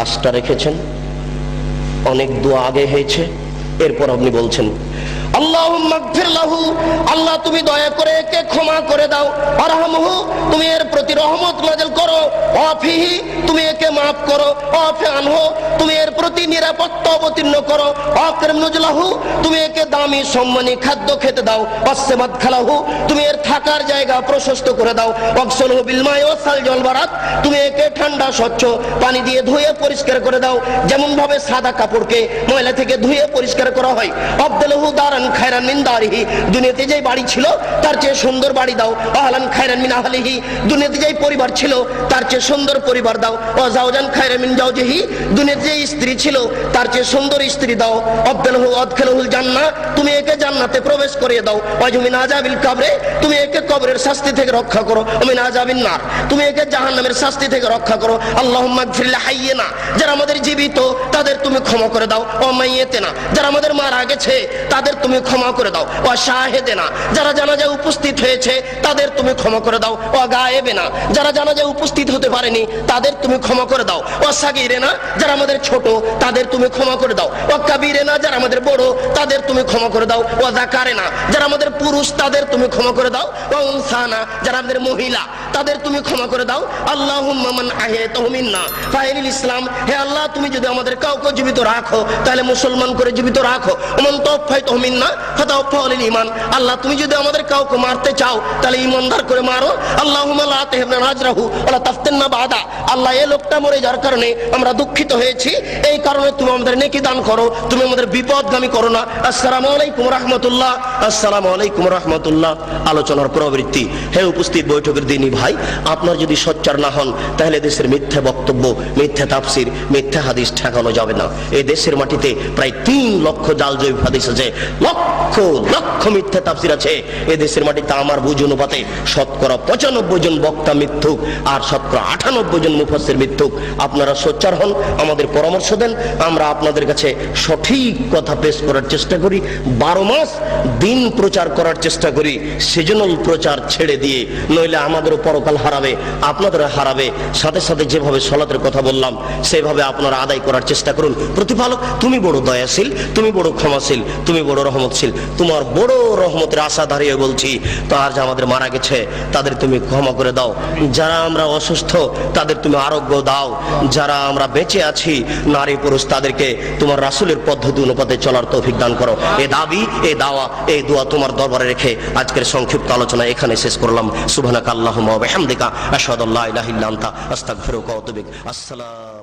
লাশটা রেখেছেন। অনেক দোয়া আগে হয়েছে, এরপর আপনি বলছেন আল্লাহ আল্লাহ তুমি দয়া করে একে ক্ষমা করে দাও। আরহামহু, তুমি এর প্রতি রহমত নাজেল করো। অফিহি তুমি একে মাফ করো। অফে আনহো, তুমি এর নিরাপত্তা অবতীর্ণ করো। অকরম নজলাহু, তুমি একে দামি, সম্মানী খাদ্য খেতে দাও। অসেমাত খালাহু তুমি এর থাকার জায়গা প্রশস্ত করে দাও। অক্সল বিলমায় ও সাল জল বারাত, তুমি একে ঠান্ডা, স্বচ্ছ পানি দিয়ে ধুয়ে পরিষ্কার করে দাও। যেমন ভাবে সাদা কাপড়কে ময়লা থেকে ধুয়ে পরিষ্কার করা হয়। আব্দুলহু দারান খায়রান মিন দারিহি, দুনিয়াতে যে বাড়ি ছিল, তার চেয়ে সুন্দর বাড়ি দাও। আহলান খায়রান মিন আহলিহি, দুনিয়াতে যে পরিবার ছিল, তার চেয়ে সুন্দর পরিবার দাও। ও জাওজান খায়রান মিন জাওজিহি, দুনিয়াতে যে স্ত্রী ছিল তার চেয়ে সুন্দর স্ত্রী দাও। আব্দুলহু আদখিলহুল জান্নাহ, তুমি একে জান্নাতে প্রবেশ করিয়ে দাও। ওয়াজমিন আযাবিল কবরে, তুমি একে কবরের শাস্তি থেকে রক্ষা করো। ওমিন আযাবিন নার, তুমি একে জাহান্নামের শাস্তি থেকে রক্ষা করো। আল্লাহুম্মা গফির হাইয়িনা, যারা আমাদের জীবিত, তাদের তুমি ক্ষমা করে দাও। ও মাইয়েতেনা যারা আমাদের মারা গেছে, তাদের তুমি ক্ষমা করে দাও। ও শাহেদেনা যারা জানাজায় উপস্থিত হয়েছে, তাদের তুমি ক্ষমা করে দাও। ও গায়েবেনা যারা জানাজায় উপস্থিত হতে পারেনি, তাদের তুমি ক্ষমা করে দাও। ও সাগিরেনা যারা আমাদের ছোট তাদের তুমি ক্ষমা করে দাও। ও কাবিরেনা যারা আমাদের বড়, তাদের তুমি ক্ষমা করে দাও। ও জাকারেনা যারা আমাদের পুরুষ, তাদের তুমি ক্ষমা করে দাও। ও উনসানা যারা আমাদের মহিলা তাদের তুমি ক্ষমা করে দাও। মান আহয়াতাহুমিন্না ফাইলিল ইসলাম, হে আল্লাহ, তুমি যদি আমাদের কাউকে জীবিত রাখো, তাহলে মুসলমান করে জীবিত রাখো। ওমান তাওফাইতাহুমিন্না ফাতাওফাউলিল ঈমান। আল্লাহ, তুমি যদি আমাদের কাউকে মারতে চাও, তাহলে ঈমানদার করে মারো। তাহমিনা নাজরাহু ওয়ালা তাফতিননা বাদা। আল্লাহ এই লোকটা মরে যাওয়ার কারণে আমরা দুঃখিত হয়েছি। এই কারণে তুমি আমাদের নেকি দান করো। তুমি আমাদের বিপদগামী করো না। আসসালামু আলাইকুম রাহমাতুল্লাহ। আসসালামু আলাইকুম রাহমাতুল্লাহ। আলোচনার প্রবৃত্তি। হে উপস্থিত বৈঠকের দিনই ভাই, আপনার যদি সোচ্চার না হন, তাহলে দেশের মিথ্যা বক্তব্য, মিথ্যা তাফসির, মিথ্যা হাদিস ঠেকানো যাবে না। এই দেশের মাটিতে প্রায় তিন লক্ষ জাল জৈব হাদিস আছে, লক্ষ লক্ষ মিথ্যা তাফসির আছে। এ দেশের মাটিতে আমার বুঝ অনুপাতে শতকরা পঁচানব্বই জন বক্তা মিথ্যুক আর শতকরা আটানব্বই জন মুফাসের মিথ্যুক। আপনারা সোচ্চার হন, আমাদের পরামর্শ দেন, আমরা আপনাদের কাছে সঠিক কথা পেশ করার চেষ্টা করি, বারো মাস দিন প্রচার করার চেষ্টা করি, সিজনাল প্রচার ছেড়ে দিয়ে, নইলে আমাদেরও পরকাল হারাবে, আপনাদের হারাবে। সাথে সাথে যেভাবে সলাতের কথা বললাম, সেভাবে আপনারা আদায় করার চেষ্টা করুন। প্রতিপালক, তুমি বড় দয়াশীল, তুমি বড় ক্ষমাশীল, তুমি বড় রহমতশীল। তোমার বড় রহমতের আশা দাঁড়িয়ে বলছি তার যে আমাদের মারা গেছে, তাদের তুমি ক্ষমা করে দাও। যারা আমরা অসুস্থ, তাদের তুমি আরোগ্য দাও। যারা আমরা বেঁচে আছি, নারী পুরুষ, তাদেরকে তোমার রাসুলের পদ্ধতি অনুপাতে চলার তৌফিক দান করো। এ দাবি, এ দাওয়া এই দোয়া তোমার দরবারে রেখে আজকের সংক্ষিপ্ত আলোচনা এখানে শেষ করলাম। সুবহানাক আল্লাহুম্মা ওয়া বিহামদিকা আশহাদু আল্লা ইলাহা ইল্লা আনতা আস্তাগফিরুকা ওয়া আতুবু। আসসালামু